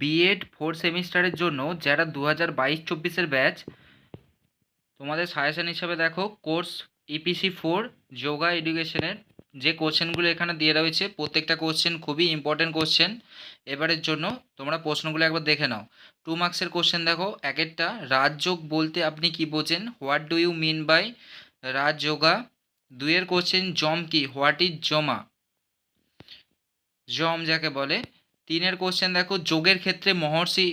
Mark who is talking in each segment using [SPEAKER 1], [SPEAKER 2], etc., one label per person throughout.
[SPEAKER 1] B Ed four সেমিস্টারের জন্য যারা দু হাজার বাইশ চব্বিশের ব্যাচ তোমাদের সাজেশন হিসাবে দেখো কোর্স ইপিসি ফোর যোগা এডুকেশনের যে কোশ্চেনগুলো এখানে দিয়ে রয়েছে, প্রত্যেকটা কোশ্চেন খুবই ইম্পর্টেন্ট কোশ্চেন এবারের জন্য তোমরা প্রশ্নগুলো একবার দেখে নাও। টু মার্কসের কোশ্চেন দেখো, এক একটা রাজযোগ বলতে আপনি কি বোঝেন? What do you mean by Rajayoga দুইয়ের কোশ্চেন জম কি? হোয়াট ইজ জমা জম যাকে বলে তিনের কোশ্চেন দেখো, যোগের ক্ষেত্রে মহর্ষি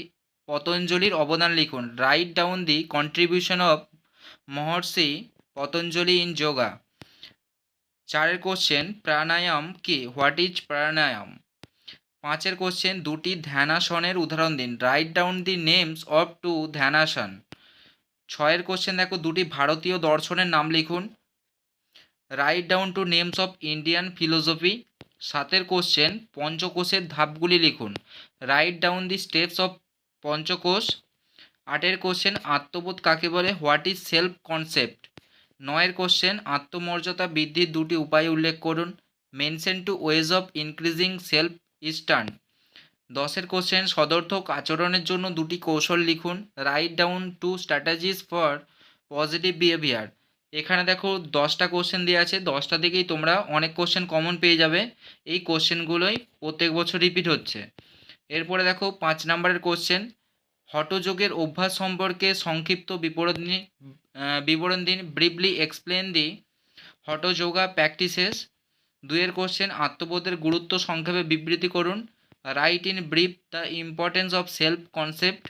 [SPEAKER 1] পতঞ্জলির অবদান লিখুন। Write down the contribution of Maharshi Patanjali in yoga চারের কোশ্চেন প্রাণায়াম কি? What is pranayama? পাঁচের কোশ্চেন দুটি ধ্যানাসনের উদাহরণ দিন। Write down the names of two dhyanasana. ছয়ের কোশ্চেন দেখো, দুটি ভারতীয় দর্শনের নাম লিখুন। Write down two names of Indian philosophy সাতের কোশ্চেন পঞ্চকোষের ধাপগুলি লিখুন। Write down the steps of panchakosha. আটের কোশ্চেন আত্মবোধ কাকে বলে? হোয়াট ইজ সেলফ কনসেপ্ট নয়ের কোশ্চেন আত্মমর্যাদা বৃদ্ধির দুটি উপায় উল্লেখ করুন। Mention two ways of increasing self esteem দশের কোশ্চেন সদর্থক আচরণের জন্য দুটি কৌশল লিখুন। Write down two strategies for positive behaviour এখানে দেখো দশটা কোশ্চেন দেওয়া আছে। দশটা থেকেই তোমরা অনেক কোশ্চেন কমন পেয়ে যাবে। এই কোশ্চেনগুলোই প্রত্যেক বছর রিপিট হচ্ছে। এরপরে দেখো পাঁচ নম্বরের কোশ্চেন হটযোগের অভ্যাস সম্পর্কে সংক্ষিপ্ত বিবরণ বিবরণ দিন। Briefly explain the hatha yoga practices দুইয়ের কোশ্চেন আত্মবোধের গুরুত্ব সংক্ষেপে বিবৃতি করুন। Write in brief the importance of self concept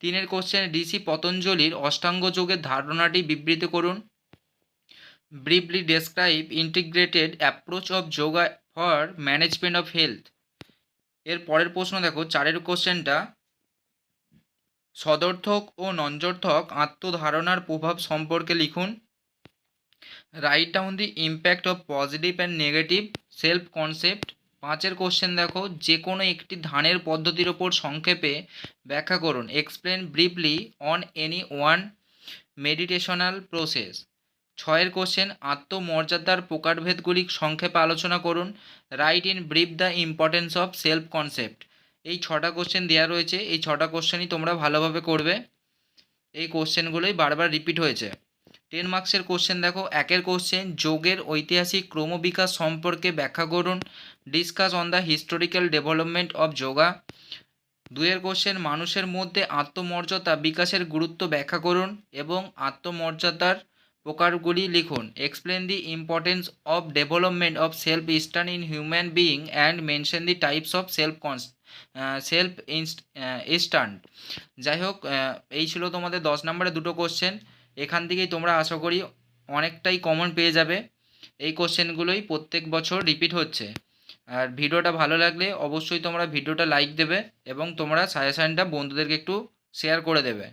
[SPEAKER 1] তিনের কোশ্চেন ঋষি পতঞ্জলির অষ্টাঙ্গ যোগের ধারণাটি বিবৃতি করুন। Briefly describe integrated approach of yoga for management of health এর পরের প্রশ্ন দেখো, চারের কোশ্চেনটা সদর্থক ও নঞ্জর্থক আত্মধারণার প্রভাব সম্পর্কে লিখুন। Write down the impact of positive and negative self concept পাঁচের কোশ্চেন দেখো যে কোনো একটি ধানের পদ্ধতির ওপর সংক্ষেপে ব্যাখ্যা করুন। Explain briefly on any one meditational process ছয়ের কোশ্চেন, আত্মমর্যাদার প্রকারভেদগুলি সংক্ষেপে আলোচনা করুন। Write in brief the importance of self concept এই ছটা কোশ্চেন দেওয়া রয়েছে, এই ছটা কোশ্চেনই তোমরা ভালোভাবে করবে। এই কোশ্চেনগুলোই বারবার রিপিট হয়েছে। টেন মার্কসের কোশ্চেন দেখো, একের কোশ্চেন, যোগের ঐতিহাসিক ক্রমবিকাশ সম্পর্কে ব্যাখ্যা করুন। Discuss on the historical development of yoga. দুয়ের কোশ্চেন, মানুষের মধ্যে আত্মমর্যাদা বিকাশের গুরুত্ব ব্যাখ্যা করুন এবং আত্মমর্যাদার প্রকারগুলি লিখুন। Explain the importance of development of self esteem in human being and mention the types of self cons self esteem যাই হোক এই ছিল তোমাদের দশ নম্বরে দুটো কোশ্চেন এখান থেকেই তোমরা আশা করি অনেকটাই কমন পেয়ে যাবে। এই কোশ্চেনগুলোই প্রত্যেক বছর রিপিট হচ্ছে। আর ভিডিওটা ভালো লাগলে অবশ্যই তোমরা ভিডিওটা লাইক দেবে এবং তোমরা সাজেশানটা বন্ধুদেরকে একটু শেয়ার করে দেবে।